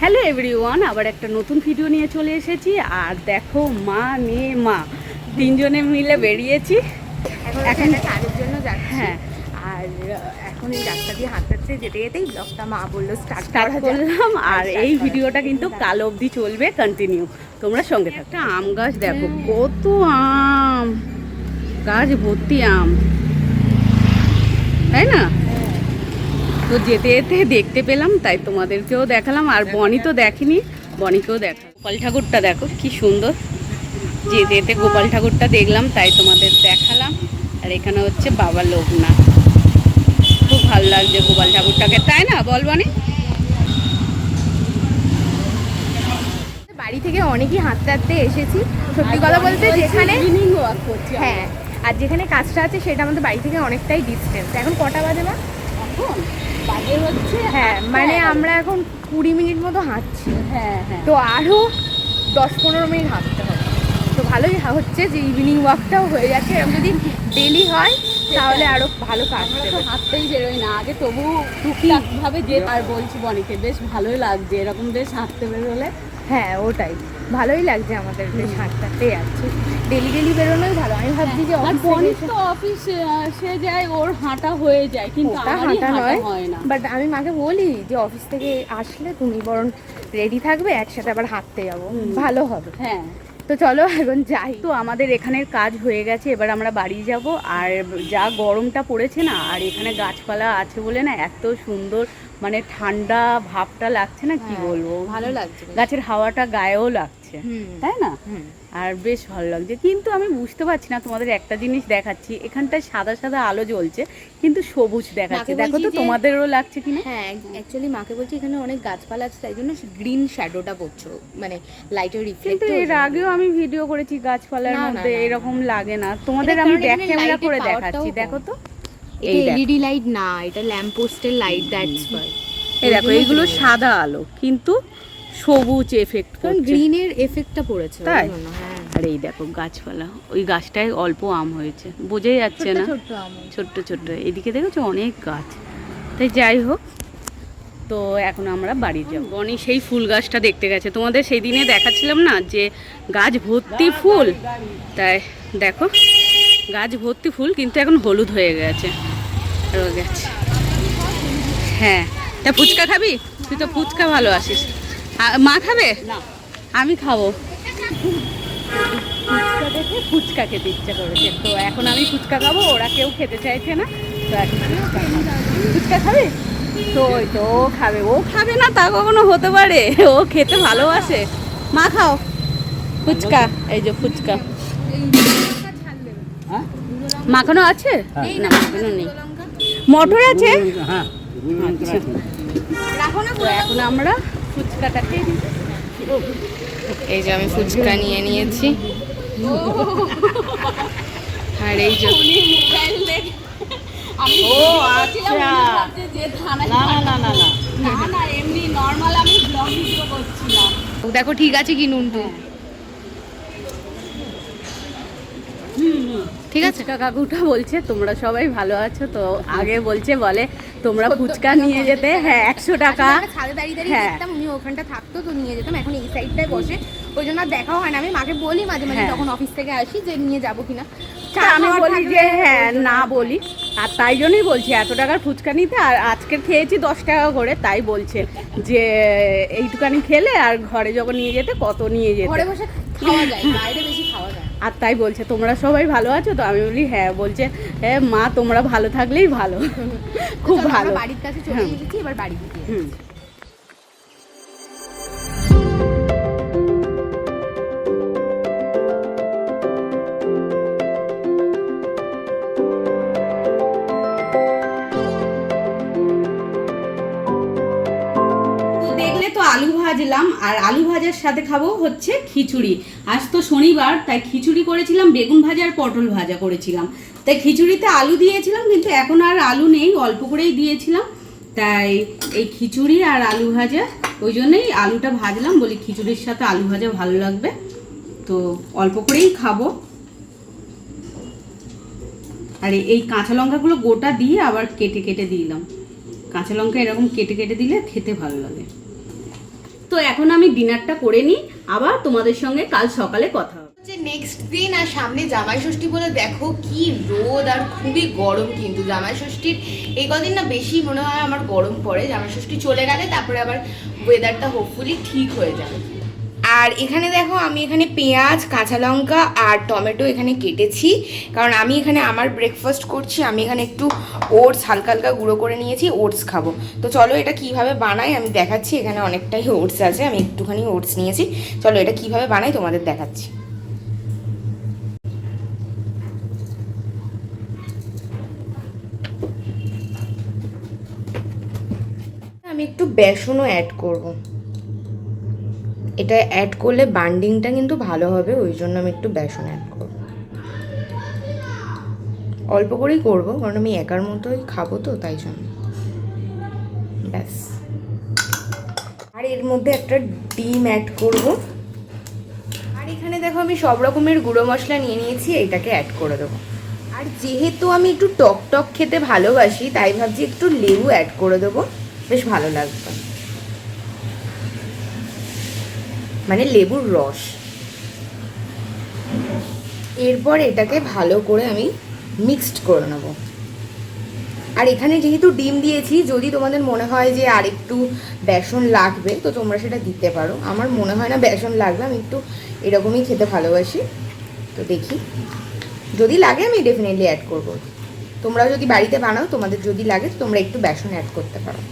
Hello everyone আবার একটা নতুন ভিডিও নিয়ে চলে এসেছি। আর দেখো মা মেয়ে মা তিনজনে মিলে বেরিয়েছি। এখন কাজের জন্য যাচ্ছি। হ্যাঁ। আর এখন এই রাস্তা দিয়ে হাঁটতে যেতে যেতেই ব্লগটা মা বলল স্টার্ট স্টার্ট করলাম। আর এই ভিডিওটা কিন্তু কাল অবধি চলবে কন্টিনিউ তোমরা সঙ্গে থাকো। একটা আম গাছ দেখো। কত আম! গাছ ভর্তি আম। তাই না? তো যেতে যেতে দেখতে পেলাম তাই তোমাদেরকেও দেখালাম। আর বনি তো দেখেনি বনিকেও দেখা। গোপাল ঠাকুরটা দেখো কি সুন্দর। যেতে যেতে গোপাল ঠাকুরটা দেখলাম তাই তোমাদের দেখালাম। আর এখানে হচ্ছে বাবা লোকনাথ। খুব ভালো লাগছে গোপাল ঠাকুরটাকে তাই না? বল বনি। বাড়ি থেকে অনেকই হাঁটতে হাঁটতে এসেছি। সত্যি কথা বলতে যেখানে হ্যাঁ আর যেখানে কাজটা আছে সেটা আমাদের বাড়ি থেকে অনেকটাই ডিস্টেন্স এখন কটা বাজে মা? এখন বাজে হচ্ছে হ্যাঁ মানে আমরা এখন কুড়ি মিনিট মতো হাঁটছি। হ্যাঁ হ্যাঁ। তো আরও দশ পনেরো মিনিট হাঁটতে হবে। তো ভালোই হচ্ছে যে ইভিনিং ওয়াকটাও হয়ে গেছে। এরকম যদি ডেলি হয় তাহলে আরও ভালো কাজ তো হাঁটতেই বেরোই না। আগে তবু টুকটাক ভাবে যে আর বলছি বনিকে বেশ ভালোই লাগছে। এরকম বেশ হাঁটতে বেরোলে হ্যাঁ ওটাই। ভালোই লাগছে আমাদের বেশ হাঁটতে যাচ্ছি ডেলি ডেলি বেরোনোই ভালো। আমি ভাবছি যে আর তো অফিস সে যায় ওর হাঁটা হয়ে যায় কিন্তু হাঁটা নয়। হয় না। বাট আমি মাকে বলি যে অফিস থেকে আসলে তুমি বরং রেডি থাকবে একসাথে আবার হাঁটতে যাব। ভালো হবে। হ্যাঁ। তো চলো এখন যাই। তো আমাদের এখানের কাজ হয়ে গেছে এবার আমরা বাড়ি যাব। আর যা গরমটা পড়েছে না আর এখানে গাছপালা আছে বলে না এত সুন্দর মানে ঠান্ডা ভাবটা লাগছে না কি হ্যাঁ, বলব? ভালো লাগছে গাছের হাওয়াটা গায়েও লাগছে তাই না? আর বেশ ভালো লাগছে। কিন্তু আমি বুঝতে পারছি না তোমাদের একটা জিনিস দেখাচ্ছি। এখানটায় সাদা সাদা আলো জ্বলছে কিন্তু সবুজ দেখাচ্ছে। দেখো তো তোমাদেরও লাগছে কিনা হ্যাঁ অ্যাকচুয়ালি মাকে বলছি এখানে অনেক গাছপালা আছে তাই জন্য গ্রিন শ্যাডোটা পড়ছে মানে লাইটের রিফ্লেক্ট কিন্তু এর আগেও আমি ভিডিও করেছি গাছপালার মধ্যে। এরকম লাগে না। তোমাদের আমি ব্যাক ক্যামেরা করে দেখাচ্ছি দেখো তো। এই। এলইডি লাইট না এটা ল্যাম্প পোস্টের লাইট দ্যাটস ওয়াই এই দেখো এইগুলো সাদা আলো কিন্তু সবুজ এফেক্ট কারণ গ্রিনের এফেক্টটা পড়েছে তাই? হ্যাঁ। আর এই দেখো গাছপালা ওই গাছটায় অল্প আম হয়েছে বোঝাই যাচ্ছে ছোট্ট না। ছোট্ট ছোট্ট ছোট্ট এদিকে দেখেছ অনেক গাছ। তাই যাই হোক তো এখন আমরা বাড়ি যাব। বনি সেই ফুল গাছটা দেখতে গেছে। তোমাদের সেই দিনে দেখাচ্ছিলাম না যে গাছ ভর্তি ফুল? তাই দেখো। গাছ ভর্তি ফুল কিন্তু এখন হলুদ হয়ে গেছে। রয়ে গেছে। হ্যাঁ। তা ফুচকা খাবি? তুই তো ফুচকা ভালো আসিস মা খাবে? আমি খাব। ফুচকা দেখে ফুচকা খেতে ইচ্ছা করেছে। তো এখন আমি ফুচকা খাব ওরা কেউ খেতে চাইছে না। তো এখন। ফুচকা খাবে? তো ওই তো ও খাবে। ও খাবে না তা কখনো হতে পারে। ও খেতে ভালোবাসে। মা খাও। ফুচকা এই যে ফুচকা। মাখানো আছে? না মাখানো নেই। মটর আছে? আচ্ছা। তো এখন আমরা ফুচকাটা খেয়ে এই যে আমি ফুচকা নিয়ে নিয়েছি। আর এই যে ও আচ্ছা। না না না না না। না না এমনি নর্মাল আমি ব্লগ ভিডিও করছিলাম। দেখো ঠিক আছে কি নুনটু? ঠিক আছে? কাকুটা বলছে তোমরা সবাই ভালো আছো? তো আগে বলছে বলে তোমরা ফুচকা নিয়ে যেতে। হ্যাঁ একশো টাকা। ছাদে দাঁড়িয়ে দাঁড়িয়ে হ্যাঁ। দেখতাম উনি ওখানটা থাকতো তো নিয়ে যেতাম। এখন এই সাইডটায় বসে ওই জন্য দেখা হয় না। আমি মাকে বলি মাঝে মাঝে হ্যাঁ। যখন অফিস থেকে আসি যে নিয়ে যাব কিনা? আমি বলি যে হ্যাঁ না বলি। আর তাই জন্যই বলছি এত টাকার ফুচকা নিতে আর আজকে খেয়েছি দশ টাকা করে তাই বলছে যে এইটুকানি খেলে আর ঘরে যখন নিয়ে যেতে কত নিয়ে যেতে? ঘরে বসে খাওয়া যায় বাইরে বেশি খাওয়া আর তাই বলছে তোমরা সবাই ভালো আছো তো? আমি বলি হ্যাঁ। বলছে হ্যাঁ মা তোমরা ভালো থাকলেই ভালো। খুব ভালো। বাড়ির কাছে চলে হ্যাঁ। এবার বাড়ি হুম। আলু আর আলু ভাজার সাথে খাব হচ্ছে খিচুড়ি। আজ তো শনিবার, তাই খিচুড়ি করেছিলাম, বেগুন ভাজা আর পটল ভাজা করেছিলাম। তাই খিচুড়িতে আলু দিয়েছিলাম, কিন্তু এখন আর আলু নেই, অল্প করেই দিয়েছিলাম। তাই এই খিচুড়ি আর আলু ভাজা, ওই জন্যই আলুটা ভাজলাম, বলি খিচুড়ির সাথে আলু ভাজা ভালো লাগবে। তো অল্প করেই খাব। আর এই কাঁচা লঙ্কাগুলো গোটা দিয়ে আবার কেটে কেটে দিলাম। কাঁচা লঙ্কা এরকম কেটে কেটে দিলে খেতে ভালো লাগে। তো এখন আমি ডিনারটা করে নিই, আবার তোমাদের সঙ্গে কাল সকালে কথা হবে। নেক্সট দিন আর সামনে জামাই ষষ্ঠী বলে দেখো কি রোদ আর খুবই গরম কিন্তু জামাই ষষ্ঠীর এই কদিন না বেশি মনে হয় আমার গরম পড়ে। জামাই ষষ্ঠী চলে গেলে তারপরে আবার ওয়েদারটা হোপফুলি ঠিক হয়ে যাবে। আর এখানে দেখো আমি এখানে পেঁয়াজ, কাঁচা লঙ্কা আর টমেটো এখানে কেটেছি। কারণ আমি এখানে আমার ব্রেকফাস্ট করছি, আমি এখানে একটু ওটস, হালকা হালকা গুঁড়ো করে নিয়েছি, ওটস খাব। তো চলো এটা কীভাবে বানাই আমি দেখাচ্ছি, এখানে অনেকটাই ওটস আছে, আমি একটুখানি ওটস নিয়েছি। চলো এটা কীভাবে বানাই তোমাদের দেখাচ্ছি। আমি একটু বেসনও অ্যাড করব। এটা অ্যাড করলে বান্ডিংটা কিন্তু ভালো হবে, ওই জন্য আমি একটু বেসন অ্যাড করব। অল্প করেই করব, কারণ আমি একার মতোই খাব তো, তাই জন্য। ব্যাস। আর এর মধ্যে একটা ডিম অ্যাড করব। আর এখানে দেখো আমি সব রকমের গুঁড়ো মশলা নিয়ে নিয়েছি এটাকে অ্যাড করে দেবো। আর যেহেতু আমি একটু টক টক খেতে ভালোবাসি, তাই ভাবছি একটু লেবু অ্যাড করে দেবো। বেশ ভালো লাগবে। মানে লেবুর রস। এরপর এটাকে ভালো করে আমি মিক্সড করে নেব। আর এখানে যেহেতু ডিম দিয়েছি, যদি তোমাদের মনে হয় যে আর একটু বেসন লাগবে, তো তোমরা সেটা দিতে পারো। আমার মনে হয় না বেসন লাগবে, আমি একটু এরকমই খেতে ভালোবাসি। তো দেখি। যদি লাগে আমি ডেফিনেটলি অ্যাড করব। তোমরা যদি বাড়িতে বানাও, তোমাদের যদি লাগে, তোমরা একটু বেসন অ্যাড করতে পারো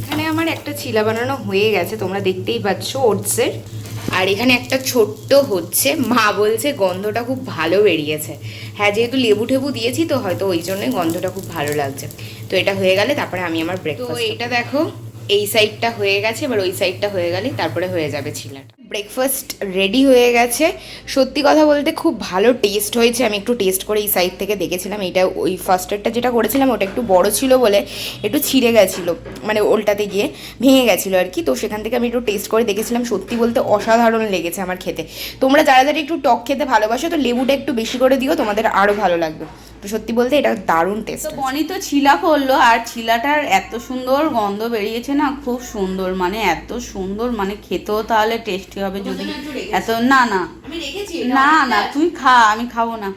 এখানে আমার একটা চিলা বানানো হয়ে গেছে তোমরা দেখতেই পাচ্ছ ওটসের। আর এখানে একটা ছোট্ট হচ্ছে মা বলছে গন্ধটা খুব ভালো বেরিয়েছে। হ্যাঁ যেহেতু লেবু টেবু দিয়েছি তো হয়তো ওই জন্যই গন্ধটা খুব ভালো লাগছে। তো এটা হয়ে গেলে তারপরে আমি আমার ব্রেক তো এটা দেখো এই সাইডটা হয়ে গেছে এবার ওই সাইডটা হয়ে গেলে তারপরে হয়ে যাবে ছিলাটা ব্রেকফাস্ট রেডি হয়ে গেছে। সত্যি কথা বলতে খুব ভালো টেস্ট হয়েছে। আমি একটু টেস্ট করে এই সাইড থেকে দেখেছিলাম। এটা ওই ফার্স্টেরটা যেটা করেছিলাম ওটা একটু বড় ছিল বলে একটু ছিঁড়ে গেছিল মানে ওলটাতে গিয়ে ভেঙে গেছিল আর কি। তো সেখান থেকে আমি একটু টেস্ট করে দেখেছিলাম। সত্যি বলতে অসাধারণ লেগেছে আমার খেতে। তোমরা যারা যারা একটু টক খেতে ভালোবাসো তো লেবুটা একটু বেশি করে দিও তোমাদের আরও ভালো লাগবে। তো সত্যি বলতে এটা দারুণ টেস্ট বনি তো ছিলা করল আর ছিলাটার এত সুন্দর গন্ধ বেরিয়েছে না খুব সুন্দর মানে এত সুন্দর মানে খেতেও তাহলে টেস্টি হবে যদি এত না না। না না তুই খা আমি খাব না।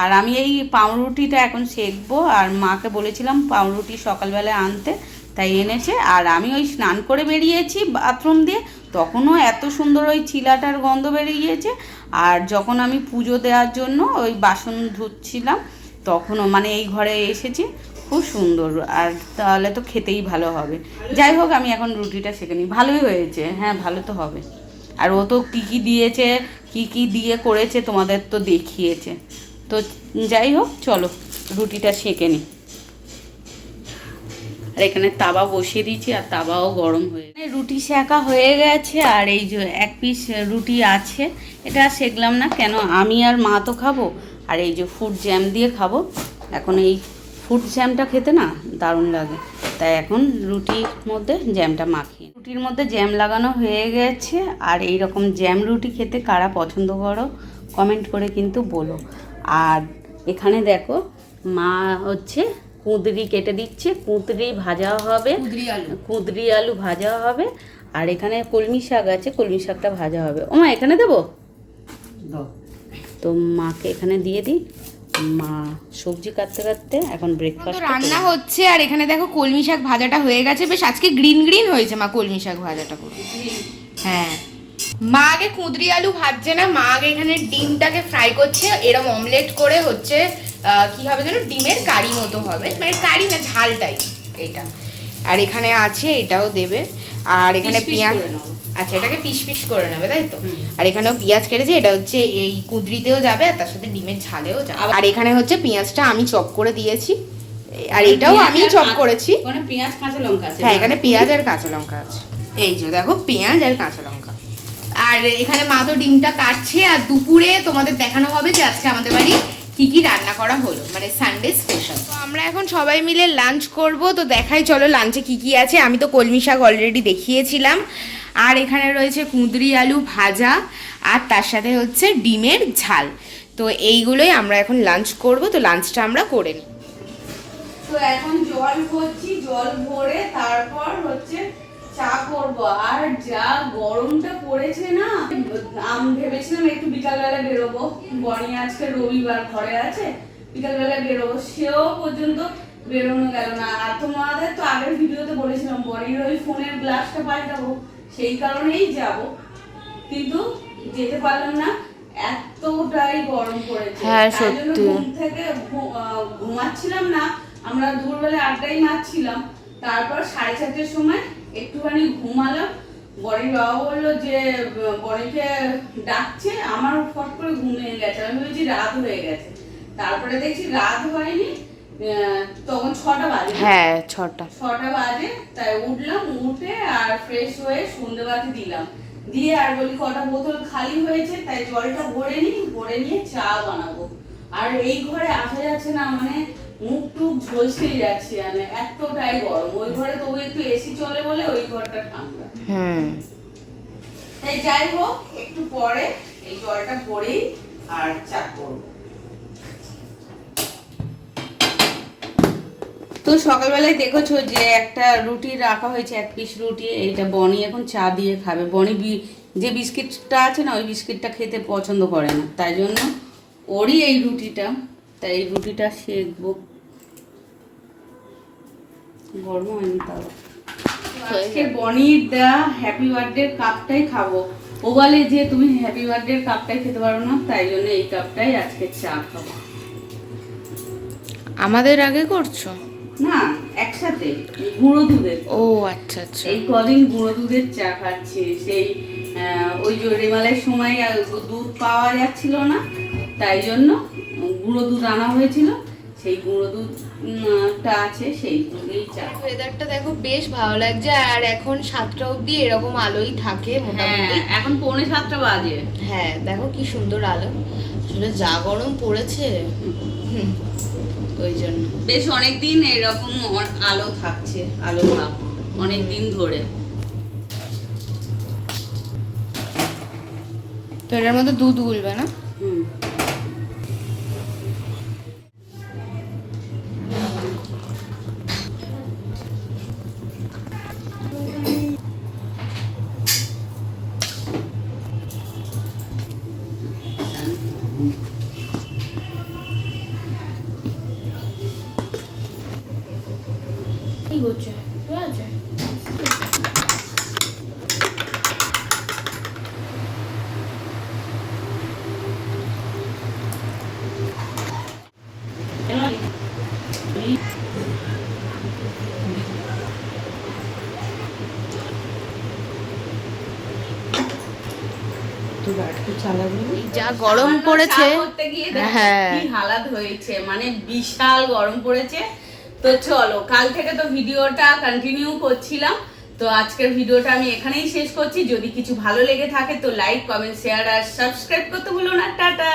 আর আমি এই পাউরুটিটা এখন সেকবো আর মাকে বলেছিলাম পাউরুটি সকালবেলায় আনতে তাই এনেছে। আর আমি ওই স্নান করে বেরিয়েছি বাথরুম দিয়ে তখনও এত সুন্দর ওই চিলাটার গন্ধ বেরিয়েছে। আর যখন আমি পুজো দেওয়ার জন্য ওই বাসন ধুচ্ছিলাম তখনও মানে এই ঘরে এসেছি খুব সুন্দর। আর তাহলে তো খেতেই ভালো হবে। যাই হোক আমি এখন রুটিটা সেঁকে নিই। ভালোই হয়েছে। হ্যাঁ ভালো তো হবে। আর ও তো কী কী দিয়েছে, কী কী দিয়ে করেছে তোমাদের তো দেখিয়েছে। তো যাই হোক, চলো, রুটিটা সেঁকে নিই আর এখানে তাবা বসিয়ে দিয়েছি, আর তাবাও গরম হয়ে। রুটি সেঁকা হয়ে গেছে, আর এই যে এক পিস রুটি আছে, এটা সেঁকলাম না, কেন আমি আর মা তো খাব, আর এই যে ফুড জ্যাম দিয়ে খাব। এখন এই ফুড জ্যামটা খেতে না দারুণ লাগে। তাই এখন রুটির মধ্যে জ্যামটা মাখিয়ে রুটির মধ্যে জ্যাম লাগানো হয়ে গেছে আর এই রকম জ্যাম রুটি খেতে কারা পছন্দ করো কমেন্ট করে কিন্তু বলো। আর এখানে দেখো মা হচ্ছে কুঁদরি কেটে দিচ্ছে কুঁদরি ভাজা হবে কুঁদরি আলু। ভাজা হবে আর এখানে কলমি শাক আছে কলমি শাকটা ভাজা হবে। ও মা এখানে দেবো? তো মাকে এখানে দিয়ে দিই। মা সবজি কাটতে কাটতে এখন ব্রেকফাস্ট রান্না হচ্ছে আর এখানে দেখো কলমি শাক ভাজাটা হয়ে গেছে। বেশ আজকে গ্রিন গ্রিন হয়েছে মা কলমি শাক ভাজাটা করে হ্যাঁ। মা আগে কুঁদরি আলু ভাজছে না মা আগে এখানে ডিমটাকে ফ্রাই করছে। এরম অমলেট করে হচ্ছে আহ, কি হবে যেন? ডিমের কারি মতো হবে। মানে কারি না ঝালটাই এটা আর এখানে আছে এটাও দেবে। আর এখানে পেঁয়াজ। আচ্ছা এটাকে পিস পিস করে নেবে তাই তো? আর এখানেও পেঁয়াজ কেটেছে এটা হচ্ছে এই কুদরিতেও যাবে আর তার সাথে ডিমের ঝালেও যাবে। আর এখানে হচ্ছে পেঁয়াজটা আমি চপ করে দিয়েছি। আর এটাও আমি চপ করেছি। পেঁয়াজ কাঁচা লঙ্কা আছে হ্যাঁ এখানে পেঁয়াজ আর কাঁচা লঙ্কা আছে। এই যে দেখো পেঁয়াজ আর কাঁচা লঙ্কা। আর এখানে মা তো ডিমটা কাটছে আর দুপুরে তোমাদের দেখানো হবে যে আজকে আমাদের বাড়ি কি কি রান্না করা হলো মানে সানডে স্পেশাল তো আমরা এখন সবাই মিলে লাঞ্চ করব তো দেখাই চলো লাঞ্চে কি কি আছে। আমি তো কলমি শাক অলরেডি দেখিয়েছিলাম। আর এখানে রয়েছে কুঁদরি আলু ভাজা, আর তার সাথে হচ্ছে ডিমের ঝাল। তো এইগুলোই আমরা এখন লাঞ্চ করব, তো লাঞ্চটা আমরা করে নিই তো এখন জল ভরছি, জল ভরে তারপর হচ্ছে চা করব। আর যা গরমটা পড়েছে না, আমি ভেবেছিলাম একটু বিকালবেলা বেরোবো। বনি আজকে রবিবার ঘরে আছে, বিকালবেলা বেরোবো। সেও পর্যন্ত বেরোনো গেল না। আর তোমাদের তো আগের ভিডিওতে বলেছিলাম, বনির ওই ফোনের গ্লাসটা পাল্টাবো। সেই কারণেই যাব। কিন্তু যেতে পারলাম না এতটাই গরম পড়েছে। হ্যাঁ, সত্যি। ঘুম থেকে ঘুমাচ্ছিলাম না। আমরা দুপুরবেলা আড্ডাই মারছিলাম। তারপর সাড়ে চারটের সময় একটুখানি ঘুমালাম। বড়ির বাবা বলল যে বড়িকে ডাকছে আমার ফট করে ঘুমিয়ে গেছে। আমি ভেবেছি রাত হয়ে গেছে। তারপরে দেখছি রাত হয়নি। তখন ছটা বাজে। হ্যাঁ ছটা। ছটা বাজে তাই উঠলাম উঠে আর ফ্রেশ হয়ে সন্ধ্যেবাতি দিলাম। দিয়ে আর বলি কটা বোতল খালি হয়েছে তাই জলটা ভরে নিই ভরে নিয়ে চা বানাবো। আর এই ঘরে আসা যাচ্ছে না মানে মুখ টুক ঝলসেই যাচ্ছে মানে এতটাই গরম। ওই ঘরে তবু একটু এসি চলে বলে ওই ঘরটা ঠান্ডা। হুম। তাই যাই হোক একটু পরে এই জলটা ভরেই আর চা করব। সকালবেলায় দেখেছ যে একটা রুটি রাখা হয়েছে, এক পিস রুটি এটা বনি এখন চা দিয়ে খাবে। বনি যে বিস্কিটটা আছে না, ওই বিস্কিটটা খেতে পছন্দ করে না। তাই জন্য ওরই এই রুটিটা। তাই এই রুটিটা সেকবো। গরম হয়নি তাও। আজকে বনির দেওয়া হ্যাপি বার্থডে কাপটাই খাব। ও বলে যে, তুমি হ্যাপি বার্থডে কাপটাই খেতে পারো না, তাই জন্য এই কাপটাই আজকে চা খাব। আমাদের আগে করছ? না একসাথে গুঁড়ো দুধের ও আচ্ছা আচ্ছা। এই কদিন গুঁড়ো দুধের চা খাচ্ছি সেই ওই জরিমালের সময় আর দুধ পাওয়া যাচ্ছিল না তাই জন্য গুঁড়ো দুধ আনা হয়েছিল সেই গুঁড়ো দুধটা আছে সেই দুধেই চা। ওয়েদারটা দেখো বেশ ভালো লাগছে আর এখন সাতটা অবধি এরকম আলোই থাকে হ্যাঁ মোটামুটি এখন পৌনে সাতটা বাজে। হ্যাঁ দেখো কি সুন্দর আলো। আসলে যা গরম পড়েছে হুম, ওই জন্য। বেশ অনেকদিন এরকম আলো থাকছে আলো ভাব অনেক দিন ধরে। তো এটার মধ্যে দুধ গুলবে না? হুম। যা গরম পড়েছে হ্যাঁ। হালাত হয়েছে মানে বিশাল গরম পড়েছে। তো চলো কাল থেকে তো ভিডিওটা কন্টিনিউ করছিলাম। তো আজকের ভিডিওটা আমি এখানেই শেষ করছি। যদি কিছু ভালো লেগে থাকে তো লাইক কমেন্ট শেয়ার আর সাবস্ক্রাইব করতে ভুলো না। টাটা।